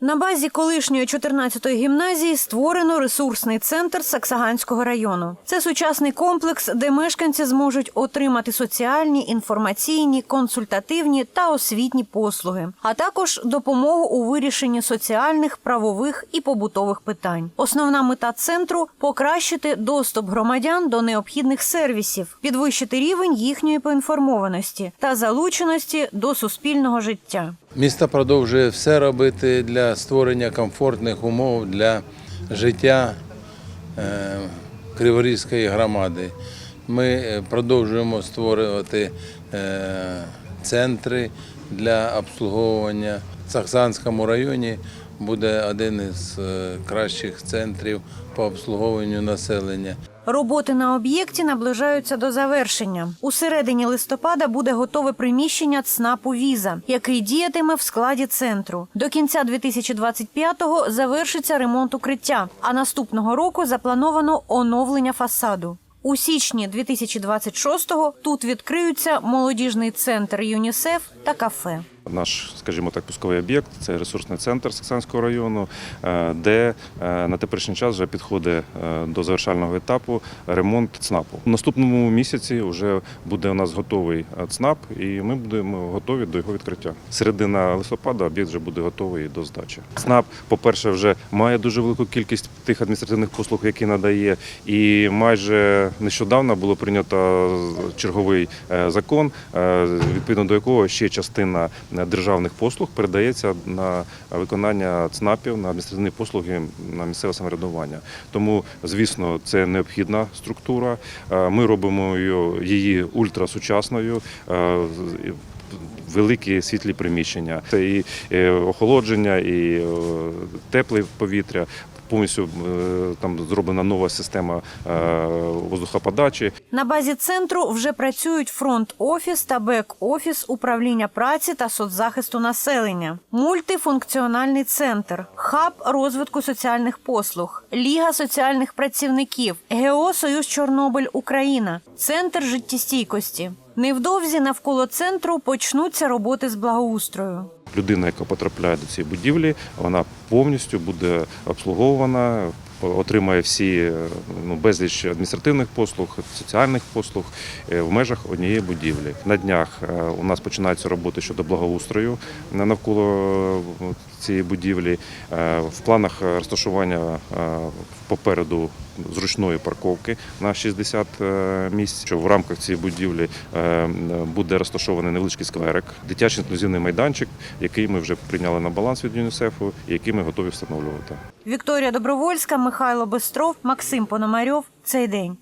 На базі колишньої 14-ї гімназії створено ресурсний центр Саксаганського району. Це сучасний комплекс, де мешканці зможуть отримати соціальні, інформаційні, консультативні та освітні послуги, а також допомогу у вирішенні соціальних, правових і побутових питань. Основна мета центру покращити доступ громадян до необхідних сервісів, підвищити рівень їхньої поінформованості та залученості до суспільного життя. Місто продовжує все робити для створення комфортних умов для життя е, Криворізької громади. Ми е, продовжуємо створювати е, центри для обслуговування. В Саксанському районі буде один із е, кращих центрів по обслуговуванню населення. Роботи на об'єкті наближаються до завершення. У середині листопада буде готове приміщення ЦНАПу Віза, який діятиме в складі центру. До кінця 2025-го завершиться ремонт укриття, а наступного року заплановано оновлення фасаду. У січні 2026-го тут відкриються молодіжний центр ЮНІСЕФ та кафе. Наш, скажімо так, пусковий об'єкт це ресурсний центр Саксанського району, е, де е, на теперішній час вже підходить е, до завершального етапу ремонт ЦНАПу. У наступному місяці вже буде у нас готовий ЦНАП, і ми будемо готові до його відкриття. Середина листопада об'єкт вже буде готовий до здачі. ЦНАП, по-перше, вже має дуже велику кількість тих адміністративних послуг, які надає, і майже нещодавно було прийнято черговий закон, відповідно до якого ще частина державних послуг передається на виконання ЦНАПів на адміністративні послуги на місцеве самоврядування. Тому, звісно, це необхідна структура. Е, Ми робимо її- ультрасучасною. е, Великі світлі приміщення, це і е, охолодження, і тепле повітря. Повністю е, там зроблена нова система е, воздухоподачі. На базі центру вже працюють фронт-офіс та бек-офіс управління праці та соцзахисту населення, мультифункціональний центр, хаб розвитку соціальних послуг, Ліга соціальних працівників, ГО Союз Чорнобиль Україна, центр життєстійкості. Невдовзі навколо центру почнуться роботи з благоустрою. Людина, яка потрапляє до цієї будівлі, вона повністю буде обслуговувана, отримає всі е, ну, безліч адміністративних послуг, соціальних послуг е, в межах однієї будівлі. На днях е, у нас починаються роботи щодо благоустрою навколо цієї будівлі. Е, В планах розташування е, попереду зручної парковки на 60 е, місць. Що в рамках цієї будівлі буде розташований невеличкий скверик, дитячий інклюзивний майданчик, який ми вже прийняли на баланс від ЮНІСЕФу і який ми готові встановлювати. Вікторія Добровольська, Михайло Бестров, Максим Пономарьов. Цей день.